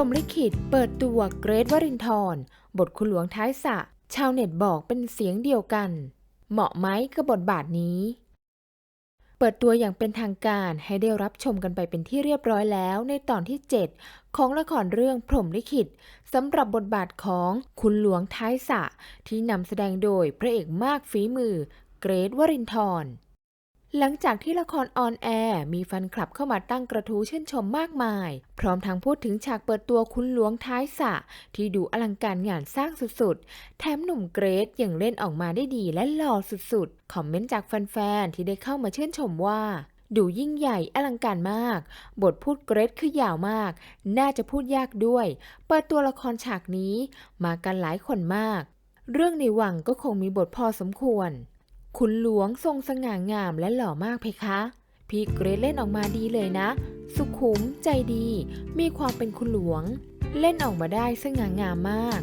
รหมลิขิตเปิดตัวเกรทวรินทร์บทคุณหลวงท้ายสระชาวเน็ตบอกเป็นเสียงเดียวกัน เหมาะไหมกับบทบาทนี้ เปิดตัวอย่างเป็นทางการให้ได้รับชมกันไปเป็นที่เรียบร้อยแล้วในตอนที่ 7 ของละครเรื่องพรหมลิขิตสำหรับบทบาทของคุณหลวงท้ายสระที่นำแสดงโดยพระเอกมากฝีมือ เกรทวรินทร์ หลังจากที่ละครออนแอร์มีแฟนคลับเข้ามาตั้งกระทู้ชื่นชมมากมาย พร้อมทั้งพูดถึงฉากเปิดตัวคุณหลวงท้ายสะ ที่ดูอลังการงานสร้างสุดๆ แถมหนุ่มเกรซยังเล่นออกมาได้ดีและหล่อสุดๆ คอมเมนต์จากแฟนๆ ที่ได้เข้ามาชื่นชมว่า ดูยิ่งใหญ่อลังการมาก บทพูดเกรซคือยาวมาก น่าจะพูดยากด้วย เปิดตัวละครฉากนี้ มากันหลายคนมาก เรื่องในวังก็คงมีบทพอสมควร คุณหลวงทรงสง่างามและหล่อมากเพคะพี่เกรซเล่นออกมาดีเลยนะ สุขุมใจดี มีความเป็นคุณหลวง เล่นออกมาได้สง่างามมาก